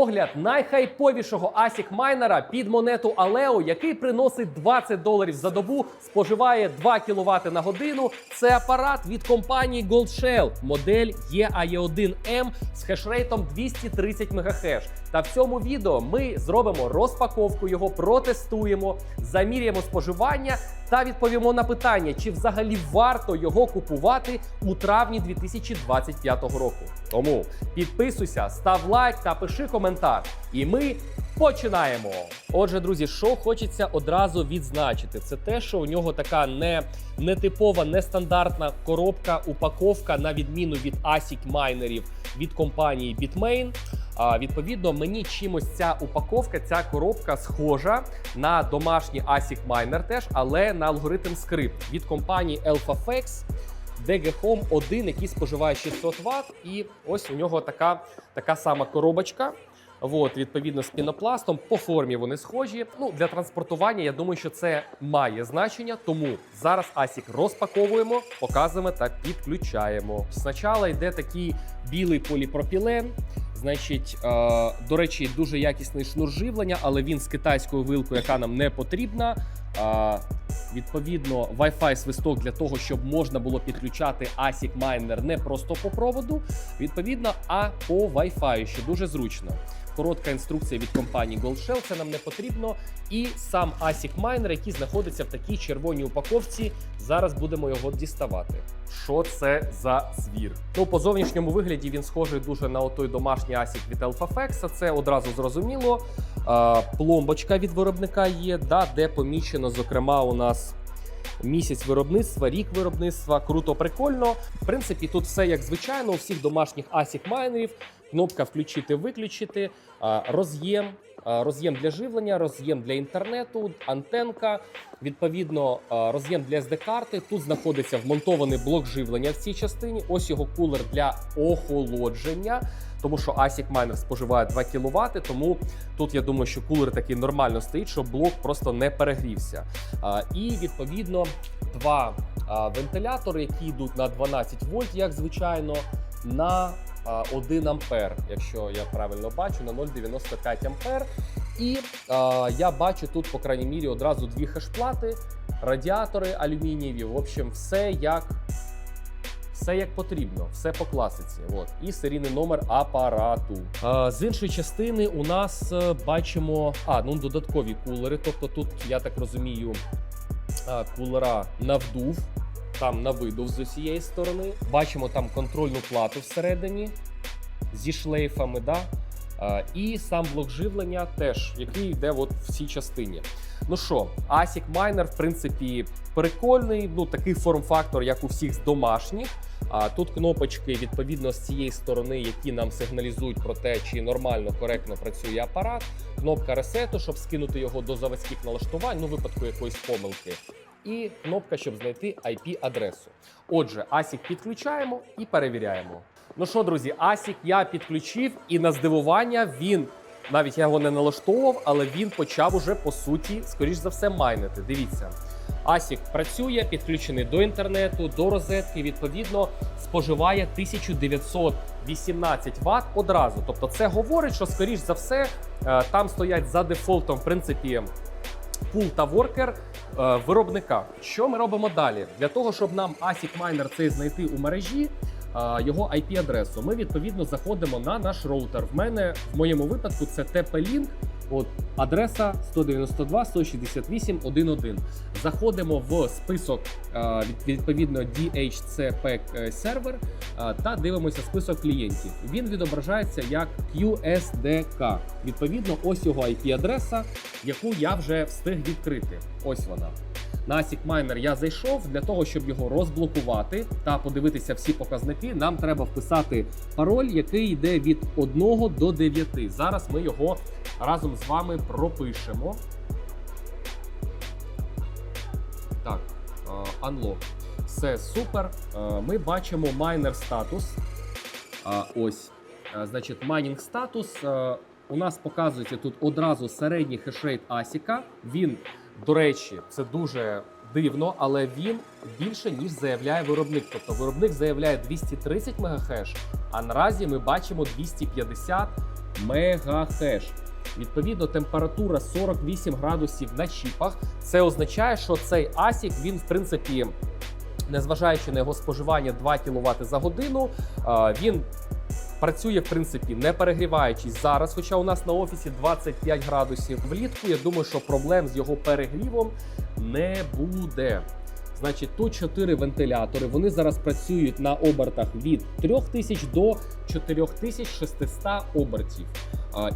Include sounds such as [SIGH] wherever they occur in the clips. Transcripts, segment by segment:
огляд найхайповішого ASIC майнера під монету Aleo, який приносить 20 доларів за добу, споживає 2 кВт на годину. Це апарат від компанії GoldShell, модель E EAE1M з хешрейтом 230 МГц. Та в цьому відео ми зробимо розпаковку його, протестуємо, заміряємо споживання та відповімо на питання, чи взагалі варто його купувати у травні 2025 року. Тому підписуйся, став лайк та пиши коментар. І ми починаємо. Отже, друзі, що хочеться одразу відзначити, це те, що у нього така не нетипова, нестандартна коробка, упаковка, на відміну від ASIC майнерів від компанії Bitmain. А, відповідно, мені чимось ця упаковка, ця коробка схожа на домашній ASIC Miner теж, але на алгоритм скрипт від компанії AlphaFX. DG Home 1, який споживає 600 Вт, і ось у нього така, така сама коробочка. От, відповідно, з пінопластом. По формі вони схожі. Ну, для транспортування, я думаю, що це має значення. Тому зараз ASIC розпаковуємо, показуємо та підключаємо. Спочатку йде такий білий поліпропілен. Значить, е, до речі, дуже якісний шнур живлення, але він з китайською вилкою, яка нам не потрібна. Е, відповідно, Wi-Fi свисток для того, щоб можна було підключати ASIC Miner не просто по проводу, відповідно, а по Wi-Fi, що дуже зручно. Коротка інструкція від компанії GoldShell, це нам не потрібно. І сам ASIC Miner, який знаходиться в такій червоній упаковці. Зараз будемо його діставати. Що це за звір? Ну, по зовнішньому вигляді він схожий дуже на отой домашній ASIC від Alphafex, Це одразу зрозуміло. Пломбочка від виробника є, да, де поміщено, зокрема, у нас. Місяць виробництва, рік виробництва, круто, прикольно. В принципі, тут все як звичайно, у всіх домашніх ASIC майнерів. Кнопка включити-виключити, роз'єм, роз'єм для живлення, роз'єм для інтернету, антенка. Відповідно, роз'єм для SD-карти. Тут знаходиться вмонтований блок живлення в цій частині. Ось його кулер для охолодження. Тому що ASIC Miner споживає 2 кВт, тому тут я думаю, що кулер такий нормально стоїть, щоб блок просто не перегрівся. І відповідно два вентилятори, які йдуть на 12 вольт, як звичайно, на 1 ампер, якщо я правильно бачу, на 0,95 ампер. І а, я бачу тут, по крайній мірі, одразу дві хешплати, радіатори алюмінієві. В общем, все як. Все як потрібно, все по класиці. От і серійний номер апарату. А, з іншої частини у нас е, бачимо а ну додаткові кулери. Тобто, тут я так розумію, кулера на вдув, там на видув з усієї сторони. Бачимо там контрольну плату всередині зі шлейфами. Да? І сам блок живлення теж, який йде от в цій частині. Ну що, ASIC Miner, в принципі, прикольний. Ну, такий форм-фактор, як у всіх з домашніх. А тут кнопочки відповідно з цієї сторони, які нам сигналізують про те, чи нормально, коректно працює апарат. Кнопка ресету, щоб скинути його до заводських налаштувань, ну випадку якоїсь помилки. І кнопка, щоб знайти IP-адресу. Отже, ASIC підключаємо і перевіряємо. Ну що, друзі, ASIC я підключив, і на здивування він. Навіть я його не налаштовував, але він почав уже по суті, скоріш за все, майнити. Дивіться, ASIC працює, підключений до інтернету, до розетки. Відповідно, споживає 1918 Вт одразу. Тобто, це говорить, що скоріш за все е, там стоять за дефолтом, в принципі, пул та воркер виробника. Що ми робимо далі? Для того, щоб нам ASIC Miner цей знайти у мережі. е, Його IP-адресу. Ми відповідно заходимо на наш роутер. В мене в моєму випадку це TP-Link, От адреса 192 168 11. Заходимо в список е, відповідно DHCP сервер е, та дивимося список клієнтів. Він відображається як QSDK. Відповідно, ось його IP-адреса, яку я вже встиг відкрити. Ось вона. На ASIC Miner я зайшов для того, щоб його розблокувати та подивитися всі показники. Нам треба вписати пароль, який йде від 1 до 9. Зараз ми його разом з вами пропишемо. Так, е, unlock. Все супер. Е, Ми бачимо майнер статус. Ось. Е, Значить, майнінг статус. У нас показується тут одразу середній хешрейт Асіка. Він, до речі, це дуже дивно, але він більше ніж заявляє виробник. Тобто виробник заявляє 230 МГц, а наразі ми бачимо 250 мегахеш. Відповідно, температура 48 градусів на чіпах. Це означає, що цей асік він, в принципі, незважаючи на його споживання 2 кВт за годину, він працює в принципі не перегріваючись зараз. Хоча у нас на офісі 25 градусів влітку. Я думаю, що проблем з його перегрівом не буде. Значить, тут 4 вентилятори. Вони зараз працюють на обертах від 3000 до 4600 обертів.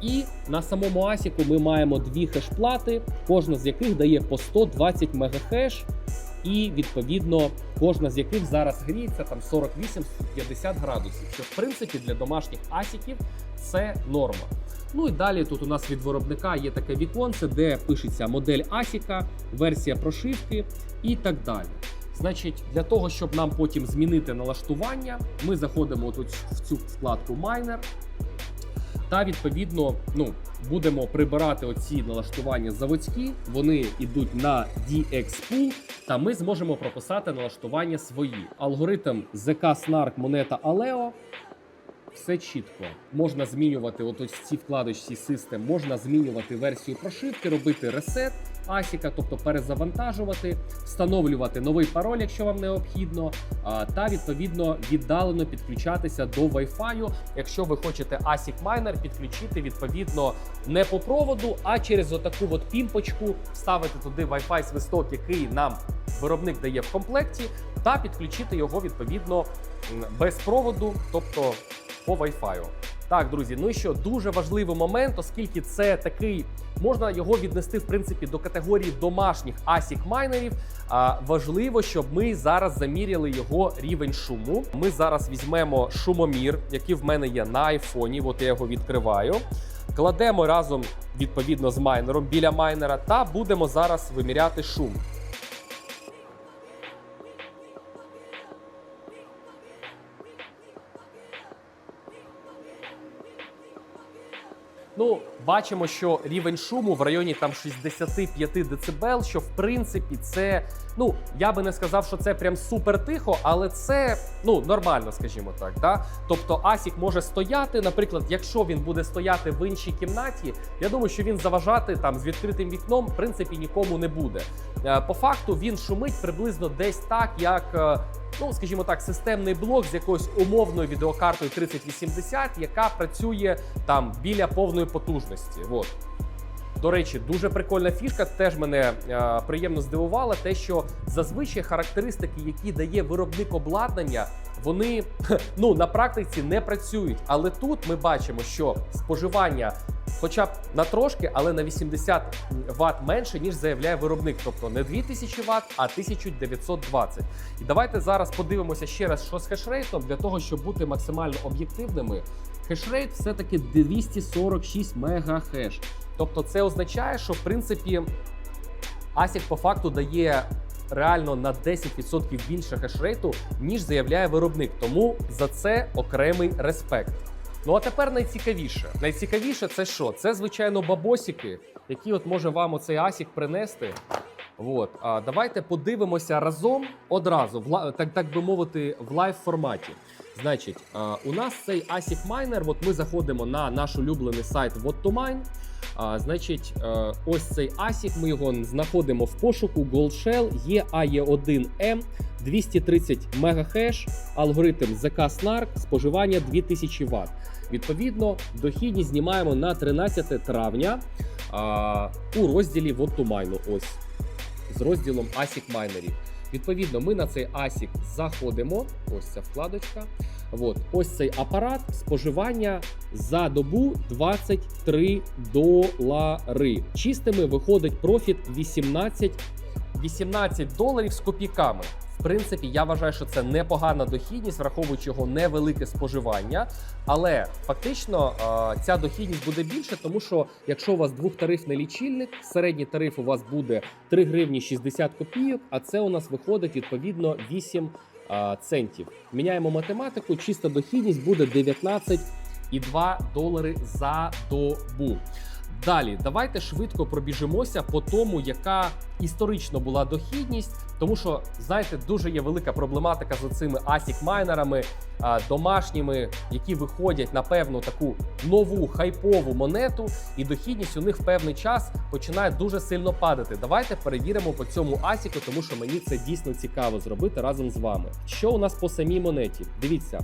І на самому асіку ми маємо дві хеш-плати, кожна з яких дає по 120 мегахеш, і відповідно кожна з яких зараз гріється там 48-50 градусів. Що в принципі для домашніх асіків це норма. Ну і далі тут у нас від виробника є таке віконце, де пишеться модель асіка, версія прошивки і так далі. Значить, для того, щоб нам потім змінити налаштування, ми заходимо тут в цю вкладку Miner та відповідно ну, будемо прибирати оці налаштування заводські. Вони йдуть на DX Pool, та ми зможемо прописати налаштування свої. Алгоритм ZK Snark монета Aleo. Все чітко. Можна змінювати от ось в цій вкладочці систем, можна змінювати версію прошивки, робити ресет асіка, тобто перезавантажувати, встановлювати новий пароль, якщо вам необхідно, та відповідно віддалено підключатися до Wi-Fi, якщо ви хочете ASIC Miner підключити відповідно не по проводу, а через отаку от пімпочку, вставити туди Wi-Fi свисток, який нам виробник дає в комплекті, та підключити його відповідно без проводу, тобто по Wi-Fi. Так, друзі, ну і що дуже важливий момент, оскільки це такий, можна його віднести в принципі до категорії домашніх ASIC майнерів. А важливо, щоб ми зараз заміряли його рівень шуму. Ми зараз візьмемо шумомір, який в мене є на айфоні. От я його відкриваю. Кладемо разом відповідно з майнером біля майнера, та будемо зараз виміряти шум. Ну, бачимо, що рівень шуму в районі там 65 дБ, що в принципі це, ну я би не сказав, що це прям супер тихо, але це ну нормально, скажімо так. Да? Тобто Асік може стояти, наприклад, якщо він буде стояти в іншій кімнаті, я думаю, що він заважати там з відкритим вікном, в принципі, нікому не буде. Е, По факту він шумить приблизно десь так, як. е, Ну, скажімо так, системний блок з якоюсь умовною відеокартою 3080, яка працює там біля повної потужності. От. До речі, дуже прикольна фішка. Теж мене е, приємно здивувала, те, що зазвичай характеристики, які дає виробник обладнання, вони [LAUGHS] ну на практиці не працюють. Але тут ми бачимо, що споживання. Хоча б на трошки, але на 80 Вт менше, ніж заявляє виробник. Тобто не 2000 Вт, а 1920. І давайте зараз подивимося ще раз, що з хешрейтом, для того, щоб бути максимально об'єктивними. Хешрейт все-таки 246 мегахеш. Тобто це означає, що в принципі ASIC по факту дає реально на 10% більше хешрейту, ніж заявляє виробник. Тому за це окремий респект. Ну а тепер найцікавіше. Найцікавіше це що? Це звичайно бабосики, які от може вам оцей ASIC принести. От, а давайте подивимося разом одразу, в так, так би мовити, в лайв форматі. Значить, а, у нас цей ASIC Miner, от ми заходимо на наш улюблений сайт What2Mine. А, значить, е, ось цей ASIC, ми його знаходимо в пошуку Gold Shell, є AE1M, 230 МГц, алгоритм ZK Snark, споживання 2000 Вт. Відповідно, дохідність знімаємо на 13 травня а, у розділі What2Mine. Ось з розділом ASIC майнерів. Відповідно, ми на цей ASIC заходимо. Ось ця вкладочка. От, ось цей апарат споживання за добу 23 долари. Чистими виходить профіт 18, 18 доларів з копійками. В принципі, я вважаю, що це непогана дохідність, враховуючи його невелике споживання. Але фактично е, ця дохідність буде більше, тому що якщо у вас двохтарифний лічильник, середній тариф у вас буде 3 гривні 60 копійок, а це у нас виходить відповідно 8 е, центів. Міняємо математику, чиста дохідність буде 19,2 долари за добу. Далі, давайте швидко пробіжимося по тому, яка історично була дохідність, тому що знаєте, дуже є велика проблематика з цими ASIC майнерами домашніми, які виходять на певну таку нову хайпову монету, і дохідність у них в певний час починає дуже сильно падати. Давайте перевіримо по цьому ASIC, тому що мені це дійсно цікаво зробити разом з вами. Що у нас по самій монеті? Дивіться.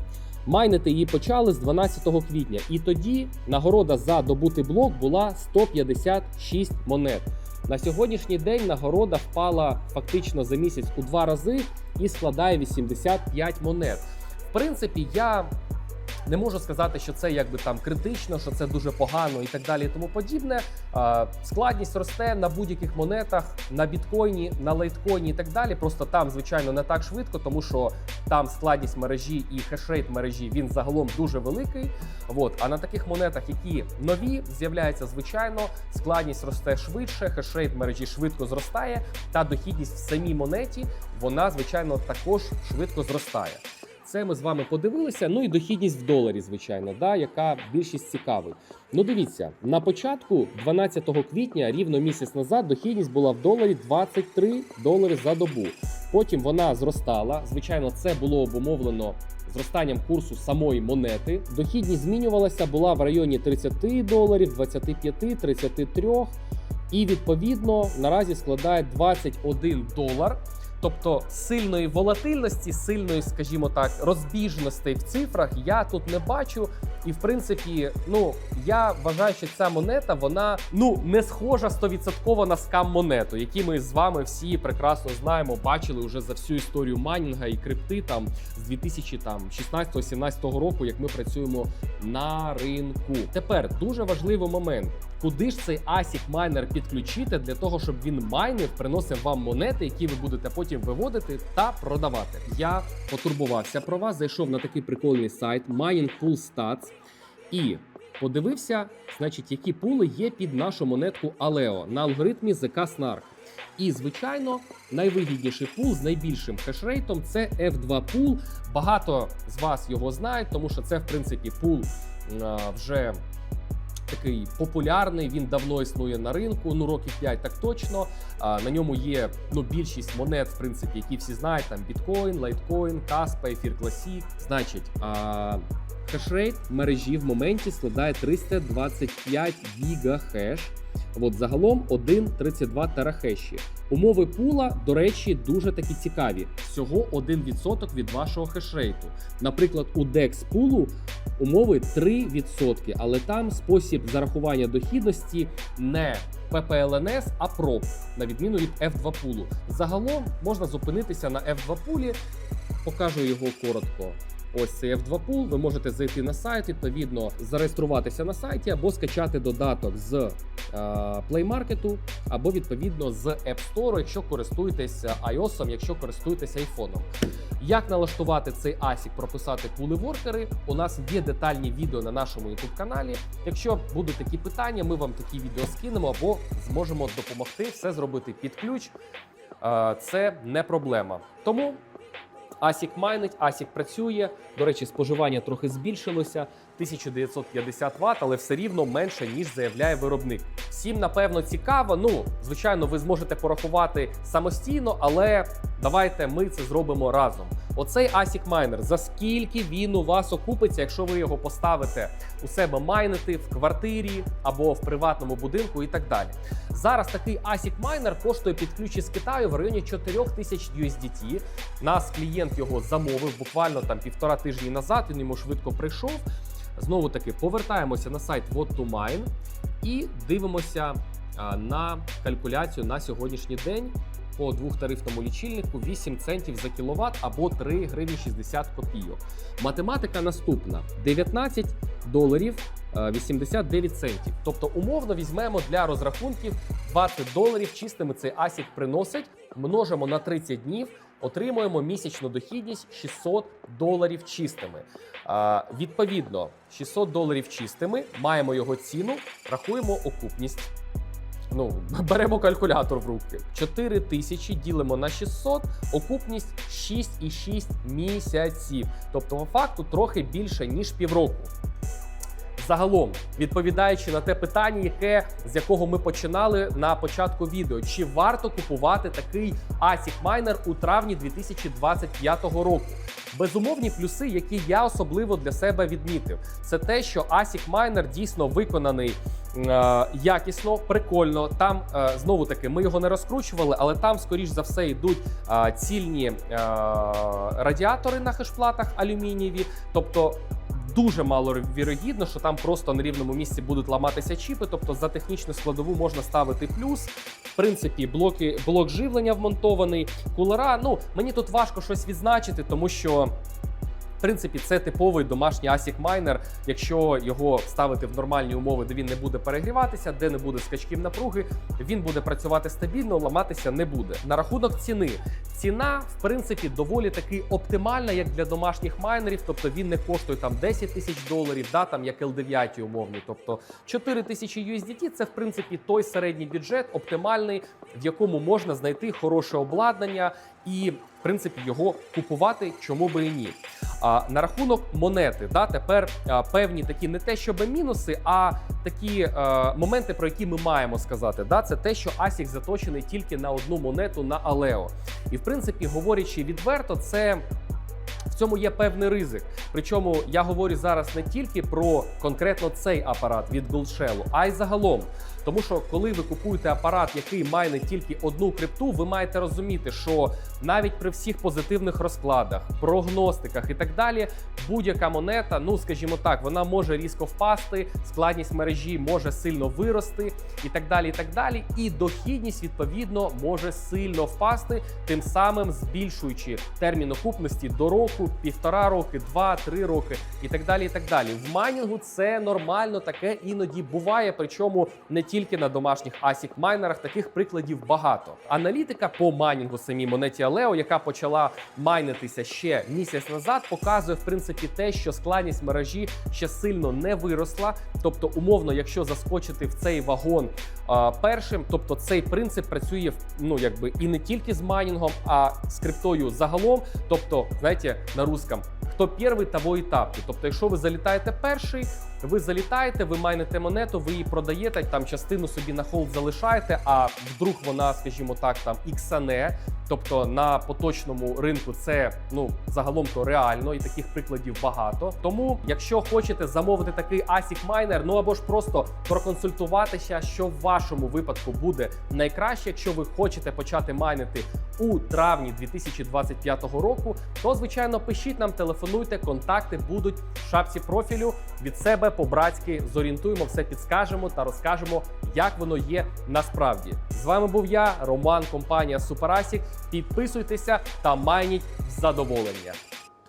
Майнити її почали з 12 квітня, і тоді нагорода за добутий блок була 156 монет. На сьогоднішній день нагорода впала фактично за місяць у два рази і складає 85 монет. В принципі, я не можу сказати, що це якби там критично, що це дуже погано і так далі, і тому подібне. Складність росте на будь-яких монетах, на біткоїні, на лейткоїні і так далі. Просто там, звичайно, не так швидко, тому що там складність мережі і хешрейт мережі він загалом дуже великий. От. А на таких монетах, які нові, з'являється звичайно, складність росте швидше, хешрейт мережі швидко зростає, та дохідність в самій монеті вона, звичайно, також швидко зростає. Це ми з вами подивилися. Ну і дохідність в доларі, звичайно, да, яка більшість цікавить. Ну, дивіться, на початку 12 квітня, рівно місяць назад, дохідність була в доларі 23 долари за добу. Потім вона зростала. Звичайно, це було обумовлено зростанням курсу самої монети. Дохідність змінювалася, була в районі 30 доларів, 25, 33. І відповідно наразі складає 21 долар. Тобто сильної волатильності, сильної, скажімо так, розбіжностей в цифрах я тут не бачу. І в принципі, ну я вважаю, що ця монета вона ну не схожа стовідсотково на скам монету, які ми з вами всі прекрасно знаємо, бачили вже за всю історію майнінга і крипти там з 2016-17 року, як ми працюємо на ринку. Тепер дуже важливий момент. Куди ж цей ASIC майнер підключити для того, щоб він майнив, приносив вам монети, які ви будете потім виводити та продавати? Я потурбувався про вас, зайшов на такий прикольний сайт Mining Pool Stats і подивився, значить, які пули є під нашу монетку Aleo на алгоритмі ZK Snark. І, звичайно, найвигідніший пул з найбільшим хешрейтом це F2 пул. Багато з вас його знають, тому що це, в принципі, пул вже такий популярний. Він давно існує на ринку. Ну років 5 так точно. На ньому є ну більшість монет, в принципі, які всі знають. Там біткоін, лайткоін, Каспа, Ефір класі. Значить, хешрейт мережі в моменті складає 325 гігахеш. От загалом 1,32 терахеші. Умови пула, до речі, дуже такі цікаві. Всього 1% від вашого хешрейту. Наприклад, у DEX пулу умови 3%, але там спосіб зарахування дохідності не PPLNS, а PROP, на відміну від F2 пулу. Загалом можна зупинитися на F2 пулі. Покажу його коротко. Ось цей F2 пул. Ви можете зайти на сайт, відповідно, зареєструватися на сайті або скачати додаток з е, Play Market, або відповідно з App Store, якщо користуєтесь iOS, якщо користуєтесь iPhone. Як налаштувати цей ASIC, прописати пули воркери? У нас є детальні відео на нашому YouTube каналі. Якщо будуть такі питання, ми вам такі відео скинемо або зможемо допомогти все зробити під ключ. Е, Це не проблема. Тому ASIC майнить, Асік працює. До речі, споживання трохи збільшилося 1950 Вт, але все рівно менше ніж заявляє виробник. Всім напевно цікаво. Ну, звичайно, ви зможете порахувати самостійно, але давайте ми це зробимо разом. Оцей ASIC майнер, за скільки він у вас окупиться, якщо ви його поставите у себе майнити в квартирі або в приватному будинку і так далі. Зараз такий ASIC майнер коштує під ключ із Китаю в районі 4000 USDT. Нас клієнт його замовив буквально там півтора тижні назад. Він йому швидко прийшов. Знову таки повертаємося на сайт What to Mine і дивимося на калькуляцію на сьогоднішній день. По двохтарифному лічильнику 8 центів за кіловат або 3 гривні 60 копійок. Математика наступна: 19 доларів е, 89 центів. Тобто, умовно візьмемо для розрахунків 20 доларів чистими цей асік приносить, множимо на 30 днів, отримуємо місячну дохідність 600 доларів чистими. А, відповідно, 600 доларів чистими, маємо його ціну, рахуємо окупність. Ну, [LAUGHS] беремо калькулятор в руки. 4 тисячі ділимо на 600, окупність 6,6 місяців. Тобто, по факту, трохи більше, ніж півроку. Загалом, відповідаючи на те питання, яке з якого ми починали на початку відео, чи варто купувати такий ASIC Miner у травні 2025 року? Безумовні плюси, які я особливо для себе відмітив, це те, що ASIC Miner дійсно виконаний е, якісно, прикольно. Там е, знову таки ми його не розкручували, але там, скоріш за все, йдуть е, цільні радіатори на хешплатах алюмінієві, тобто. Дуже мало вірогідно, що там просто на рівному місці будуть ламатися чіпи. Тобто за технічну складову можна ставити плюс. В принципі, блоки, блок живлення вмонтований, кулера. Ну мені тут важко щось відзначити, тому що. В принципі, це типовий домашній ASIC майнер. Якщо його ставити в нормальні умови, де він не буде перегріватися, де не буде скачків напруги, він буде працювати стабільно, ламатися не буде. На рахунок ціни. Ціна, в принципі, доволі таки оптимальна, як для домашніх майнерів. Тобто він не коштує там 10 тисяч доларів, да, там як L9 умовні. Тобто 4 тисячі USDT – це в принципі той середній бюджет, оптимальний, в якому можна знайти хороше обладнання і, в принципі, його купувати, чому би і ні. А на рахунок монети, да, тепер а, певні такі не те, щоб мінуси, а такі а, моменти, про які ми маємо сказати. Да, це те, що ASIC заточений тільки на одну монету на Алео. І в принципі, говорячи відверто, це. В цьому є певний ризик. Причому я говорю зараз не тільки про конкретно цей апарат від Goldshell, а й загалом. Тому що коли ви купуєте апарат, який має не тільки одну крипту, ви маєте розуміти, що навіть при всіх позитивних розкладах, прогностиках і так далі, будь-яка монета, ну скажімо так, вона може різко впасти, складність мережі може сильно вирости, і так далі. І так далі. І дохідність відповідно може сильно впасти, тим самим збільшуючи термін окупності до року, півтора роки, два-три роки і так далі. І так далі. В майнінгу це нормально, таке іноді буває, причому не тільки на домашніх ASIC майнерах. Таких прикладів багато. Аналітика по майнінгу самій монеті Aleo, яка почала майнитися ще місяць назад, показує в принципі те, що складність мережі ще сильно не виросла. Тобто, умовно, якщо заскочити в цей вагон а, першим, тобто цей принцип працює ну якби і не тільки з майнінгом, а з криптою загалом. Тобто, знаєте, на русском, хто перший, того і тапки. Тобто, якщо ви залітаєте перший, ви залітаєте, ви майнете монету, ви її продаєте, там частину собі на холд залишаєте, а вдруг вона, скажімо так, там іксане. Тобто на поточному ринку це ну загалом то реально, і таких прикладів багато. Тому, якщо хочете замовити такий ASIC майнер, ну або ж просто проконсультуватися, що в вашому випадку буде найкраще, якщо ви хочете почати майнити у травні 2025 року, то звичайно пишіть нам, телефонуйте, контакти будуть в шапці профілю від себе по-братськи зорієнтуємо, все підскажемо та розкажемо, як воно є насправді. З вами був я, Роман, компанія Суперасік. Підписуйтеся та майніть задоволення.